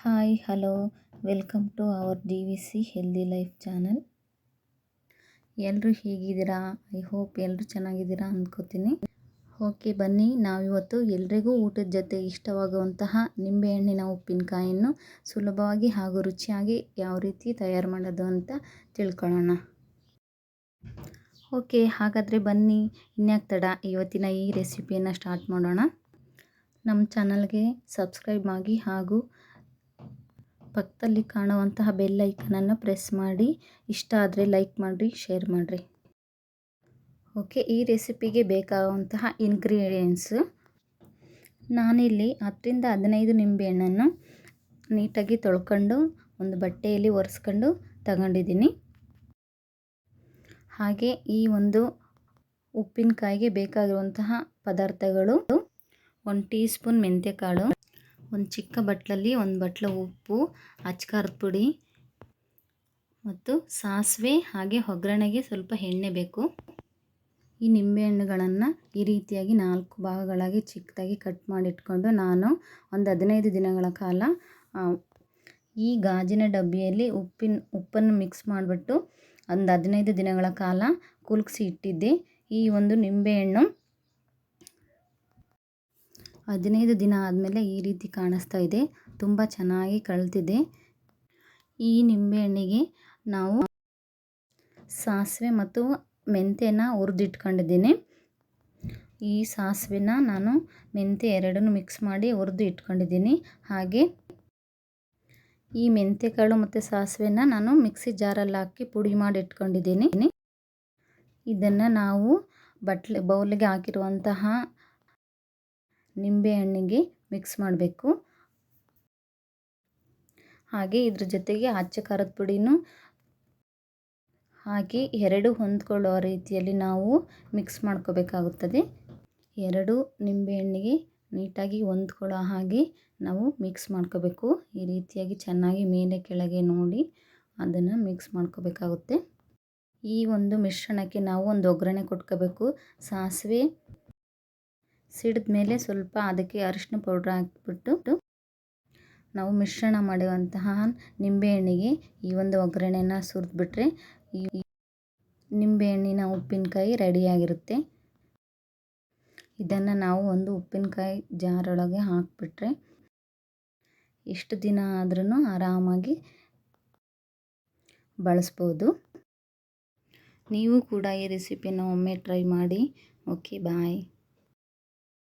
Hi, hello, welcome to our D V C healthy life channel. ಎಲ್ಲರೂ ಹೇಗಿದ್ದೀರಾ? I hope ಎಲ್ಲರೂ ಚೆನ್ನಾಗಿದ್ದೀರಾ ಅಂದ್ಕೋತೀನಿ okay, ಬನ್ನಿ. ನಾವಿವತ್ತು ಎಲ್ರಿಗೂ ಊಟದ ಜೊತೆ ಇಷ್ಟವಾಗುವಂತಹ ನಿಂಬೆಹಣ್ಣಿನ ಉಪ್ಪಿನಕಾಯಿಯನ್ನು ಸುಲಭವಾಗಿ ಹಾಗೂ ರುಚಿಯಾಗಿ ಯಾವ ರೀತಿ ತಯಾರು ಮಾಡೋದು ಅಂತ ತಿಳ್ಕೊಳ್ಳೋಣ. ಓಕೆ, ಹಾಗಾದರೆ ಬನ್ನಿ. ಇನ್ಯಾಕೆ ತಡ ಇವತ್ತಿನ ಈ ರೆಸಿಪಿಯನ್ನು ಸ್ಟಾರ್ಟ್ ಮಾಡೋಣ. ನಮ್ಮ ಚಾನಲ್ಗೆ ಸಬ್ಸ್ಕ್ರೈಬ್ ಆಗಿ ಹಾಗೂ ಪಕ್ಕದಲ್ಲಿ ಕಾಣುವಂತಹ ಬೆಲ್ ಐಕನನ್ನು ಪ್ರೆಸ್ ಮಾಡಿ. ಇಷ್ಟ ಆದರೆ ಲೈಕ್ ಮಾಡಿರಿ, ಶೇರ್ ಮಾಡಿರಿ. ಓಕೆ, ಈ ರೆಸಿಪಿಗೆ ಬೇಕಾಗುವಂತಹ ಇಂಗ್ರೀಡಿಯೆಂಟ್ಸು. ನಾನಿಲ್ಲಿ ಹತ್ತರಿಂದ ಹದಿನೈದು ನಿಂಬೆಹಣ್ಣನ್ನು ನೀಟಾಗಿ ತೊಳ್ಕೊಂಡು, ಒಂದು ಬಟ್ಟೆಯಲ್ಲಿ ಒರೆಸ್ಕೊಂಡು ತಗೊಂಡಿದ್ದೀನಿ. ಹಾಗೆ ಈ ಒಂದು ಉಪ್ಪಿನಕಾಯಿಗೆ ಬೇಕಾಗಿರುವಂತಹ ಪದಾರ್ಥಗಳು, ಒಂದು ಟೀ ಸ್ಪೂನ್ ಮೆಂತ್ಯಕಾಳು ಒಂದು ಚಿಕ್ಕ ಬಟ್ಲಲ್ಲಿ ಒಂದು ಬಟ್ಲ ಉಪ್ಪು, ಅಚ್ಕಾರದ ಪುಡಿ ಮತ್ತು ಸಾಸಿವೆ ಹಾಗೆ ಒಗ್ಗರಣೆಗೆ ಸ್ವಲ್ಪ ಎಣ್ಣೆ ಬೇಕು. ಈ ನಿಂಬೆಹಣ್ಣುಗಳನ್ನು ಈ ರೀತಿಯಾಗಿ ನಾಲ್ಕು ಭಾಗಗಳಾಗಿ ಚಿಕ್ಕದಾಗಿ ಕಟ್ ಮಾಡಿಟ್ಕೊಂಡು ನಾನು ಒಂದು ಹದಿನೈದು ದಿನಗಳ ಕಾಲ ಈ ಗಾಜಿನ ಡಬ್ಬಿಯಲ್ಲಿ ಉಪ್ಪಿನ, ಉಪ್ಪನ್ನು ಮಿಕ್ಸ್ ಮಾಡಿಬಿಟ್ಟು ಒಂದು ಹದಿನೈದು ದಿನಗಳ ಕಾಲ ಕುಲ್ಕಿಸಿ ಇಟ್ಟಿದ್ದೆ. ಈ ಒಂದು ನಿಂಬೆಹಣ್ಣು ಹದಿನೈದು ದಿನ ಆದಮೇಲೆ ಈ ರೀತಿ ಕಾಣಿಸ್ತಾ ಇದೆ. ತುಂಬ ಚೆನ್ನಾಗಿ ಕಳೆದಿದೆ. ಈ ನಿಂಬೆಹಣ್ಣಿಗೆ ನಾವು ಸಾಸಿವೆ ಮತ್ತು ಮೆಂತ್ಯನ ಹುರಿದಿಟ್ಕೊಂಡಿದ್ದೀನಿ. ಈ ಸಾಸಿವೆನ ನಾನು ಮೆಂತ್ಯ ಎರಡನ್ನೂ ಮಿಕ್ಸ್ ಮಾಡಿ ಹುರಿದು ಇಟ್ಕೊಂಡಿದ್ದೀನಿ ಹಾಗೆ ಈ ಮೆಂತ್ಯಕಾಳು ಮತ್ತು ಸಾಸಿವೆನ ನಾನು ಮಿಕ್ಸಿ ಜಾರಲ್ಲಿ ಹಾಕಿ ಪುಡಿ ಮಾಡಿ ಇಟ್ಕೊಂಡಿದ್ದೀನಿ. ಇದನ್ನು ನಾವು ಬಟ್ಲೆ ಬೌಲಿಗೆ ಹಾಕಿರುವಂತಹ ನಿಂಬೆಹಣ್ಣಿಗೆ ಮಿಕ್ಸ್ ಮಾಡಬೇಕು. ಹಾಗೆ ಇದ್ರ ಜೊತೆಗೆ ಅಚ್ಚ ಖಾರದ ಪುಡಿನೂ ಹಾಕಿ ಎರಡು ಹೊಂದ್ಕೊಳ್ಳೋ ರೀತಿಯಲ್ಲಿ ನಾವು ಮಿಕ್ಸ್ ಮಾಡ್ಕೋಬೇಕಾಗುತ್ತದೆ. ಎರಡು ನಿಂಬೆಹಣ್ಣಿಗೆ ನೀಟಾಗಿ ಹೊಂದ್ಕೊಳ್ಳೋ ಹಾಗೆ ನಾವು ಮಿಕ್ಸ್ ಮಾಡ್ಕೋಬೇಕು. ಈ ರೀತಿಯಾಗಿ ಚೆನ್ನಾಗಿ ಮೇಲೆ ಕೆಳಗೆ ನೋಡಿ ಅದನ್ನು ಮಿಕ್ಸ್ ಮಾಡ್ಕೋಬೇಕಾಗುತ್ತೆ. ಈ ಒಂದು ಮಿಶ್ರಣಕ್ಕೆ ನಾವು ಒಂದು ಒಗ್ಗರಣೆ ಕೊಟ್ಕೋಬೇಕು. ಸಾಸಿವೆ ಸಿಡಿದ ಮೇಲೆ ಸ್ವಲ್ಪ ಅದಕ್ಕೆ ಅರಿಶಿನ ಪೌಡ್ರ್ ಹಾಕಿಬಿಟ್ಟು ನಾವು ಮಿಶ್ರಣ ಮಾಡುವಂತಹ ನಿಂಬೆಹಣ್ಣಿಗೆ ಈ ಒಂದು ಒಗ್ಗರಣೆನ ಸುರಿದ್ಬಿಟ್ರೆ ಈ ನಿಂಬೆಹಣ್ಣಿನ ಉಪ್ಪಿನಕಾಯಿ ರೆಡಿಯಾಗಿರುತ್ತೆ ಇದನ್ನು ನಾವು ಒಂದು ಉಪ್ಪಿನಕಾಯಿ ಜಾರೊಳಗೆ ಹಾಕಿಬಿಟ್ರೆ ಎಷ್ಟು ದಿನ ಆದ್ರೂ ಆರಾಮಾಗಿ ಬಳಸ್ಬೋದು. ನೀವು ಕೂಡ ಈ ರೆಸಿಪಿನ ಒಮ್ಮೆ ಟ್ರೈ ಮಾಡಿ. Okay, bye.